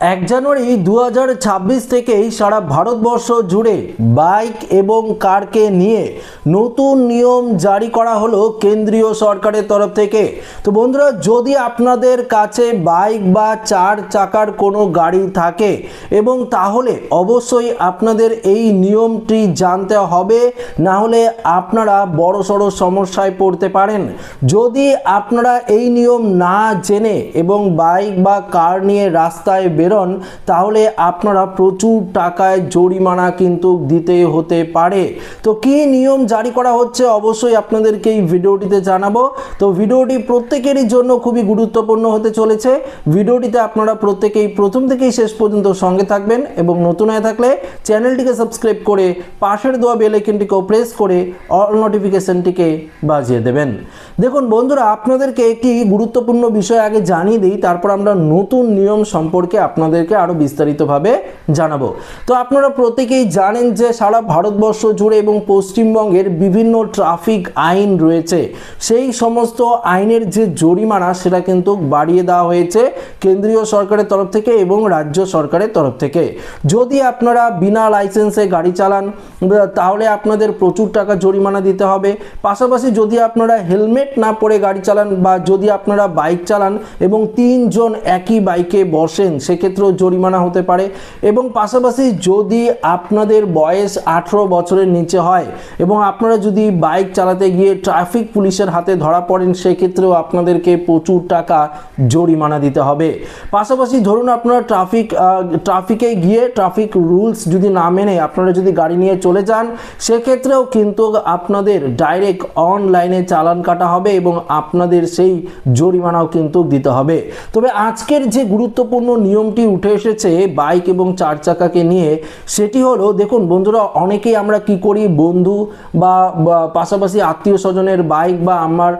এক জানুয়ারি দু হাজার ছাব্বিশ থেকেই সারা ভারতবর্ষ জুড়ে বাইক এবং কারকে নিয়ে নতুন নিয়ম জারি করা হলো কেন্দ্রীয় সরকারের তরফ থেকে। তো বন্ধুরা, যদি আপনাদের কাছে বাইক বা চার চাকার কোনো গাড়ি থাকে এবং তাহলে অবশ্যই আপনাদের এই নিয়মটি জানতে হবে, না হলে আপনারা বড় সড়ো সমস্যায় পড়তে পারেন। যদি আপনারা এই নিয়ম না জেনে এবং বাইক বা কার নিয়ে রাস্তায় বেরোন তাহলে আপনারা প্রচুর টাকায় জরিমানা কিন্তু দিতে হতে পারে। তো কি নিয়ম জারি করা হচ্ছে অবশ্যই আপনাদেরকে এই ভিডিওটিতে জানাব। তো ভিডিওটি প্রত্যেকেরই জন্য খুবই গুরুত্বপূর্ণ হতে চলেছে। ভিডিওটিতে আপনারা প্রত্যেকেই প্রথম থেকেই শেষ পর্যন্ত সঙ্গে থাকবেন এবং নতুন হয়ে থাকলে চ্যানেলটিকে সাবস্ক্রাইব করে পাশের দেওয়া বেল আইকনটিকেও প্রেস করে অল নোটিফিকেশনটিকে বাজিয়ে দেবেন। দেখুন বন্ধুরা, আপনাদেরকে একটি গুরুত্বপূর্ণ বিষয় আগে জানিয়ে দিই, তারপর আমরা নতুন নিয়ম সম্পর্কে আপনাদেরকে আরও বিস্তারিতভাবে জানাব। তো আপনারা প্রত্যেকেই জানেন যে সারা ভারতবর্ষ জুড়ে এবং পশ্চিমবঙ্গের বিভিন্ন ট্রাফিক আইন রয়েছে। সেই সমস্ত আইনের যে জরিমানা, সেটা কিন্তু বাড়িয়ে দেওয়া হয়েছে কেন্দ্রীয় সরকারের তরফ থেকে এবং রাজ্য সরকারের তরফ থেকে। যদি আপনারা বিনা লাইসেন্সে গাড়ি চালান, তাহলে আপনাদের প্রচুর টাকা জরিমানা দিতে হবে। পাশাপাশি যদি আপনারা হেলমেট না পরে গাড়ি চালান বা যদি আপনারা বাইক চালান এবং তিনজন একই বাইকে বসেন সেক্ষেত্রেও জরিমানা হতে পারে এবং পাশাপাশি যদি আপনাদের বয়স আঠেরো বছরের নিচে হয় এবং আপনারা যদি বাইক চালাতে গিয়ে ট্রাফিক পুলিশের হাতে ধরা পড়েন, সেক্ষেত্রেও আপনাদেরকে প্রচুর টাকা জরিমানা দিতে হবে। পাশাপাশি ধরুন আপনারা ট্রাফিক ট্রাফিকে গিয়ে ট্রাফিক রুলস যদি না মেনে আপনারা যদি গাড়ি নিয়ে চলে যান, সেক্ষেত্রেও কিন্তু আপনাদের ডাইরেক্ট অনলাইনে চালান কাটা হবে এবং আপনাদের সেই জরিমানাও কিন্তু দিতে হবে। তবে আজকের যে গুরুত্বপূর্ণ নিয়মটি উঠে এসেছে বাইক এবং চার চাকাকে নিয়ে। সেটি হলো, দেখুন বন্ধুরা, অনেকেই আমরা কি করি, বন্ধু বা পাশাপাশি আত্মীয় স্বজনের বাইক বা আমার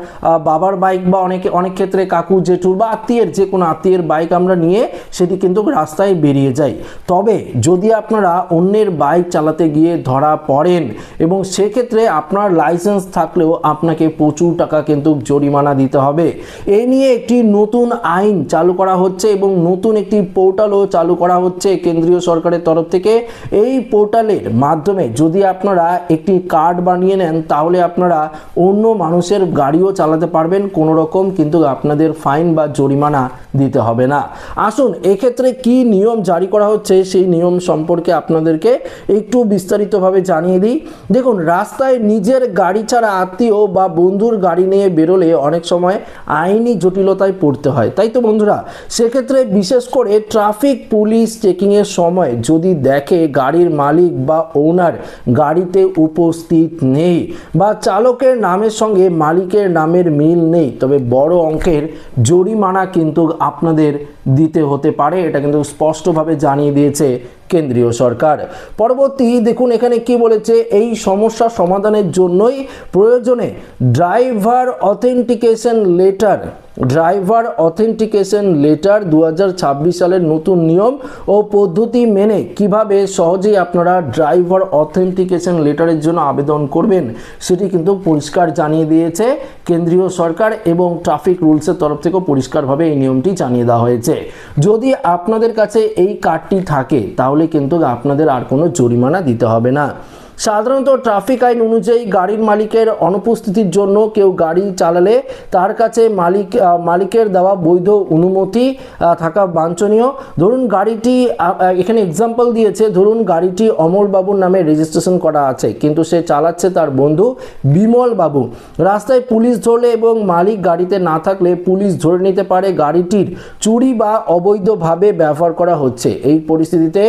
বাবার বাইক বা অনেকে, অনেক ক্ষেত্রে কাকু, জেঠুর বা আত্মীয়ের যে কোনো আত্মীয়ের বাইক আমরা নিয়ে সেটি কিন্তু রাস্তায় বেরিয়ে যাই। তবে যদি আপনারা অন্যের বাইক চালাতে গিয়ে ধরা পড়েন এবং সেক্ষেত্রে আপনার লাইসেন্স থাকলেও আপনাকে প্রচুর টাকা কিন্তু জরিমানা দিতে হবে। এই নিয়ে একটি নতুন আইন চালু করা হচ্ছে এবং নতুন একটি পোর্টালও চালু করা হচ্ছে কেন্দ্রীয় সরকারের তরফ থেকে। এই পোর্টালের মাধ্যমে যদি আপনারা একটি কার্ড বানিয়ে নেন, তাহলে আপনারা অন্য মানুষের গাড়িও চালাতে পারবেন। কোনো রকম কিন্তু আপনাদের ফাইন বা জরিমানা দিতে হবে না। আসুন, এক্ষেত্রে কি নিয়ম জারি করা হচ্ছে, সেই নিয়ম সম্পর্কে আপনাদেরকে একটু বিস্তারিতভাবে জানিয়ে দিই। দেখুন, রাস্তায় নিজের গাড়ি ছাড়া আত্মীয় বা বন্ধুর গাড়ি নিয়ে বেরোলে অনেক সময় আইনি জটিলতায় পড়তে হয়। তাই তো বন্ধুরা, সেক্ষেত্রে বিশেষ করে ট্রাফিক পুলিশ চেকিংয়ের সময় যদি দেখে গাড়ির মালিক বা ওনার গাড়িতে উপস্থিত নেই বা চালকের নামের সঙ্গে মালিকের নামের মিল নেই, তবে বড় অঙ্কের জরিমানা কিন্তু আপনাদের দিতে হতে পারে। এটা কিন্তু স্পষ্টভাবে জানিয়ে দিয়েছে কেন্দ্রীয় সরকার। পরবর্তী, দেখুন এখানে কি বলেছে, এই সমস্যা সমাধানের জন্যই প্রয়োজনে driver authentication letter, driver authentication letter দু হাজার ছাব্বিশ সালের নতুন নিয়ম ও পদ্ধতি মেনে কীভাবে সহজেই আপনারা ড্রাইভার অথেন্টিকেশন লেটারের জন্য আবেদন করবেন, সেটি কিন্তু পরিষ্কার জানিয়ে দিয়েছে কেন্দ্রীয় সরকার এবং ট্রাফিক রুলসের তরফ থেকেও পরিষ্কারভাবে এই নিয়মটি জানিয়ে দেওয়া হয়েছে। যদি আপনাদের কাছে এই কার্ডটি থাকে, তাহলে কিন্তু আপনাদের আর কোনো জরিমানা দিতে হবে না। সাধারণত ট্রাফিক আইন অনুযায়ী গাড়ির মালিকের অনুপস্থিতির জন্য কেউ গাড়ি চালালে তার কাছে মালিক মালিকের দেওয়া বৈধ অনুমতি থাকা বাঞ্ছনীয়। ধরুন গাড়িটি এখানে এক্সাম্পল দিয়েছে, ধরুন গাড়িটি অমল বাবুর নামে রেজিস্ট্রেশন করা আছে, কিন্তু সে চালাচ্ছে তার বন্ধু বিমল বাবু রাস্তায় পুলিশ ধরলে এবং মালিক গাড়িতে না থাকলে পুলিশ ধরে নিতে পারে গাড়িটির চুরি বা অবৈধভাবে ব্যবহার করা হচ্ছে। এই পরিস্থিতিতে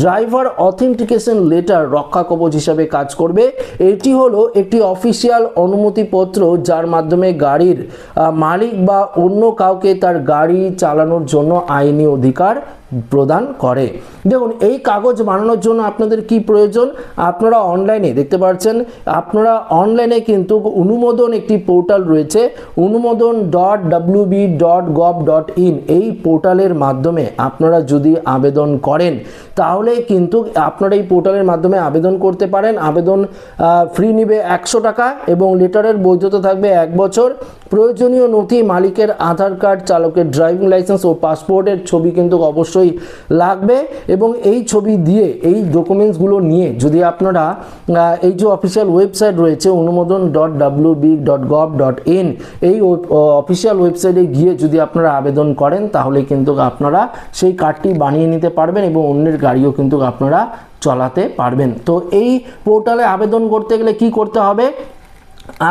ড্রাইভার অথেন্টিকেশন লেটার রক্ষা কবচ হিসাবে কাজ করবে। এটি হলো একটি অফিসিয়াল অনুমতিপত্র যার মাধ্যমে গাড়ির মালিক বা অন্য কাউকে তার গাড়ি চালানোর জন্য আইনি অধিকার প্রদান করে। দেখুন, এই কাগজ বানানোর জন্য আপনাদের কি প্রয়োজন? আপনারা অনলাইনে দেখতে পাচ্ছেন, আপনারা অনলাইনে কিন্তু অনুমোদন একটি পোর্টাল রয়েছে, Anumodan dot WB dot gov dot in এই পোর্টালের মাধ্যমে আপনারা যদি আবেদন করেন, তাহলে কিন্তু আপনারা এই পোর্টালের মাধ্যমে আবেদন করতে পারেন। আবেদন ফ্রি নিবে একশো টাকা এবং লেটারের বৈধতা থাকবে এক বছর। প্রয়োজনীয় নথি, মালিকের আধার কার্ড, চালকের ড্রাইভিং লাইসেন্স ও পাসপোর্টের ছবি কিন্তু অবশ্যই লাগবে এবং এই ছবি দিয়ে, এই ডকুমেন্টসগুলো নিয়ে যদি আপনারা এই যে অফিসিয়াল ওয়েবসাইট রয়েছে Anumodan dot W B dot gov dot in এই অফিসিয়াল ওয়েবসাইটে গিয়ে যদি আপনারা আবেদন করেন, তাহলে কিন্তু আপনারা সেই কার্ডটি বানিয়ে নিতে পারবেন এবং অন্যের গাড়িও কিন্তু আপনারা চালাতে পারবেন। তো এই পোর্টালে আবেদন করতে গেলে কি করতে হবে?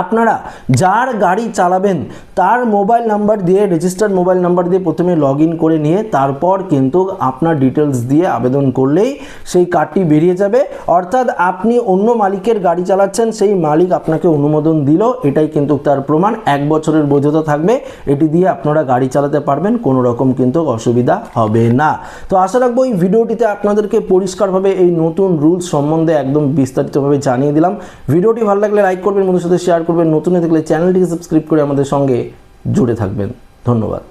আপনারা যার গাড়ি চালাবেন, তার মোবাইল নাম্বার দিয়ে রেজিস্টার্ড মোবাইল নাম্বার দিয়ে প্রথমে লগ করে নিয়ে, তারপর কিন্তু আপনার ডিটেলস দিয়ে আবেদন করলেই সেই কার্ডটি বেরিয়ে যাবে। অর্থাৎ আপনি অন্য মালিকের গাড়ি চালাচ্ছেন, সেই মালিক আপনাকে অনুমোদন দিল, এটাই কিন্তু তার প্রমাণ। এক বছরের বৈধতা থাকবে, এটি দিয়ে আপনারা গাড়ি চালাতে পারবেন, কোনো রকম কিন্তু অসুবিধা হবে না। তো আশা রাখব এই ভিডিওটিতে আপনাদেরকে পরিষ্কারভাবে এই নতুন রুলস সম্বন্ধে একদম বিস্তারিতভাবে জানিয়ে দিলাম। ভিডিওটি ভালো লাগলে লাইক করবেন বন্ধুর সাথে শেয়ার করবেন। নতুন থাকলে চ্যানেলটিকে সাবস্ক্রাইব করে আমাদের সঙ্গে জুড়ে থাকবেন। ধন্যবাদ।